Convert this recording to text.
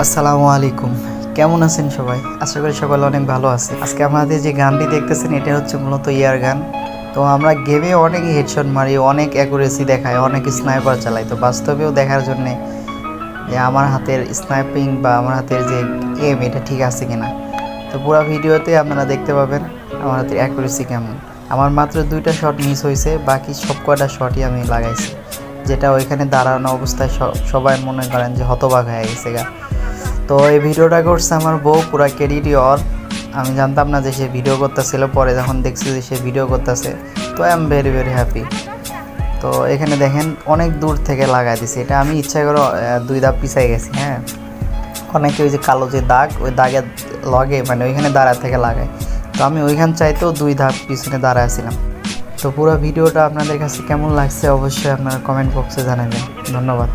আসসালামু আলাইকুম। কেমন আছেন সবাই? আশা করি সকলে অনেক ভালো আছে আজকে আমাদের যে গানটি দেখতেছেন, এটা হচ্ছে মূলত ইয়ার গান। তো আমরা গেমে অনেক হেডশট মারি, অনেক অ্যাকুরেসি দেখায়, অনেক স্নাইপার চালাই। তো বাস্তবেও দেখার জন্যে যে আমার হাতের স্নাইপিং বা আমার হাতের যে এম এটা ঠিক আছে কিনা। তো পুরো ভিডিওতে আপনারা দেখতে পাবেন আমার হাতের অ্যাকুরেসি কেমন। আমার মাত্র দুইটা শট মিস হয়েছে বাকি সব কয়টা শটই আমি লাগাইছি। যেটা ওইখানে দাঁড়ানো অবস্থায় সবাই মনে করেন যে হতবাক হয়ে গেছে গা। তো এই ভিডিওটা করছে আমার বউ, পুরা অর আমি জানতাম না যে সে ভিডিও করতেছিল, পরে যখন দেখছি যে সে ভিডিও করতেছে, তো I am very very happy তো এখানে দেখেন, অনেক দূর থেকে লাগাই দিছে। এটা আমি ইচ্ছা করে দুই ধাপ পিছাই গেছি হ্যাঁ। অনেকে ওই যে কালো যে দাগ, ওই দাগের লগে মানে ওইখানে দাঁড়া থেকে লাগায়। তো আমি ওইখান চাইতেও দুই ধাপ পিছনে দাঁড়াইছিলাম তো পুরো ভিডিওটা আপনাদের কাছে কেমন লাগছে, অবশ্যই আপনারা কমেন্ট বক্সে জানাবেন। ধন্যবাদ।